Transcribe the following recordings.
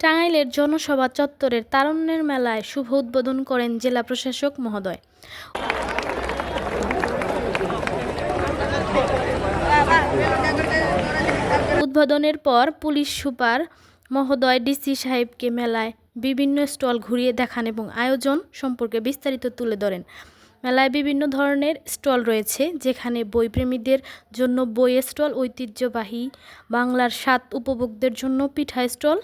টাঙ্গাইলের জনসভা চত্বরের তারুণ্যের মেলায় শুভ উদ্বোধন করেন জেলা প্রশাসক মহোদয়। উদ্বোধনের পর পুলিশ সুপার মহোদয় ডিসি সাহেবকে মেলায় বিভিন্ন স্টল ঘুরিয়ে দেখান এবং আয়োজন সম্পর্কে বিস্তারিত তুলে ধরেন। মেলায় বিভিন্ন ধরনের স্টল রয়েছে, যেখানে বইপ্রেমীদের জন্য বইয়ের স্টল, ঐতিহ্যবাহী বাংলার স্বাদ উপভোগদের জন্য পিঠা স্টল,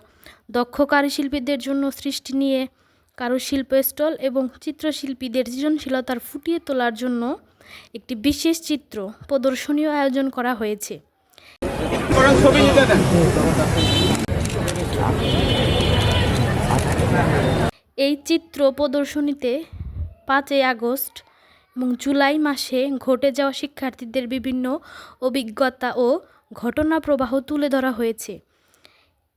দক্ষ কারুশিল্পীদের জন্য সৃষ্টি নিয়ে কারুশিল্প স্টল এবং চিত্রশিল্পীদের সৃজনশীলতার ফুটিয়ে তোলার জন্য একটি বিশেষ চিত্র প্রদর্শনীও আয়োজন করা হয়েছে। এই চিত্র প্রদর্শনীতে পাঁচই আগস্ট এবং জুলাই মাসে ঘটে যাওয়া শিক্ষার্থীদের বিভিন্ন অভিজ্ঞতা ও ঘটনা প্রবাহ তুলে ধরা হয়েছে।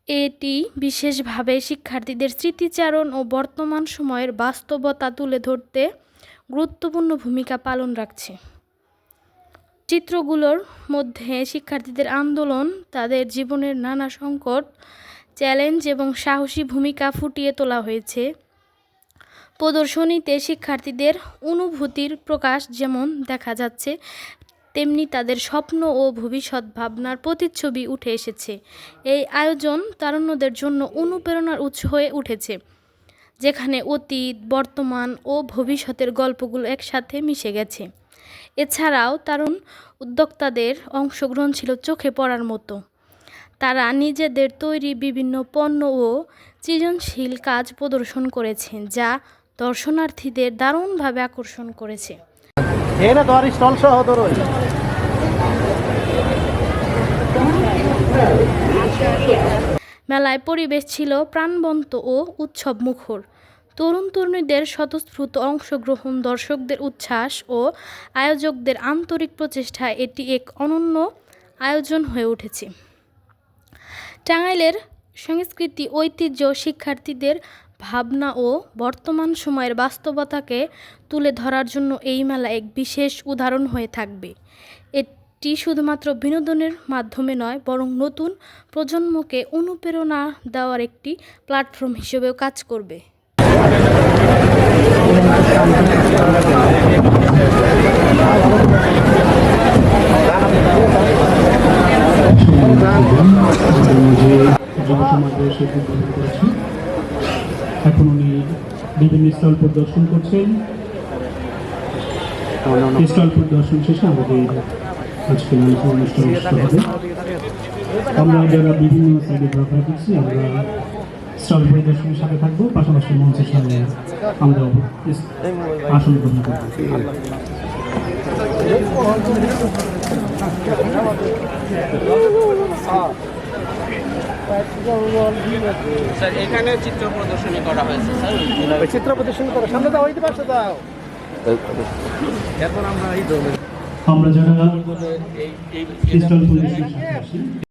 এটি বিশেষভাবে শিক্ষার্থীদের স্মৃতিচারণ ও বর্তমান সময়ের বাস্তবতা তুলে ধরতে গুরুত্বপূর্ণ ভূমিকা পালন রাখছে। চিত্রগুলোর মধ্যে শিক্ষার্থীদের আন্দোলন, তাদের জীবনের নানা সংকট, চ্যালেঞ্জ এবং সাহসী ভূমিকা ফুটিয়ে তোলা হয়েছে। প্রদর্শনীতে শিক্ষার্থীদের অনুভূতির প্রকাশ যেমন দেখা যাচ্ছে, তেমনি তাদের স্বপ্ন ও ভবিষ্যৎ ভাবনার প্রতিচ্ছবি উঠে এসেছে। এই আয়োজন তারুণ্যদের জন্য অনুপ্রেরণার উৎস হয়ে উঠেছে, যেখানে অতীত, বর্তমান ও ভবিষ্যতের গল্পগুলো একসাথে মিশে গেছে। এছাড়াও তারুণ উদ্যোক্তাদের অংশগ্রহণ ছিল চোখে পড়ার মতো। তারা নিজেদের তৈরি বিভিন্ন পণ্য ও সৃজনশীল কাজ প্রদর্শন করেছেন, যা দর্শনার্থীদের দারুণভাবে আকর্ষণ করেছে। মেলায় পরিবেশ ছিল প্রাণবন্ত ও উৎসব মুখর তরুণ তরুণীদের স্বতঃস্ফূর্ত অংশগ্রহণ দর্শকদের উচ্ছ্বাস ও আয়োজকদের আন্তরিক প্রচেষ্টায় এটি এক অনন্য আয়োজন হয়ে উঠেছে। টাঙ্গাইলের সংস্কৃতি, ঐতিহ্য, শিক্ষার্থীদের ভাবনা ও বর্তমান সময়ের বাস্তবতাকে তুলে ধরার জন্য এই মেলা এক বিশেষ উদাহরণ হয়ে থাকবে। এটি শুধুমাত্র বিনোদনের মাধ্যমে নয়, বরং নতুন প্রজন্মকে অনুপ্রেরণা দেওয়ার একটি প্ল্যাটফর্ম হিসেবেও কাজ করবে। এখন উনি বিভিন্ন স্টল পরিদর্শন করছেন। স্টল পরিদর্শন শেষে আমাদের আলোচনা অনুষ্ঠান হবে। আমরা যারা বিভিন্ন সাইডে ঘোরাফেরা করছি, আমরা স্টল পরিদর্শনের সাথে থাকব। পাশাপাশি মঞ্চের সামনে আমরা আসন গ্রহণ করব। স্যার এখানে চিত্র প্রদর্শনী করা হয়েছে স্যার। চিত্র প্রদর্শনী করো। সামনে দাও হইতে পারছ দাও। এখন আমরা এই ধরনের আমরা যারা এই এই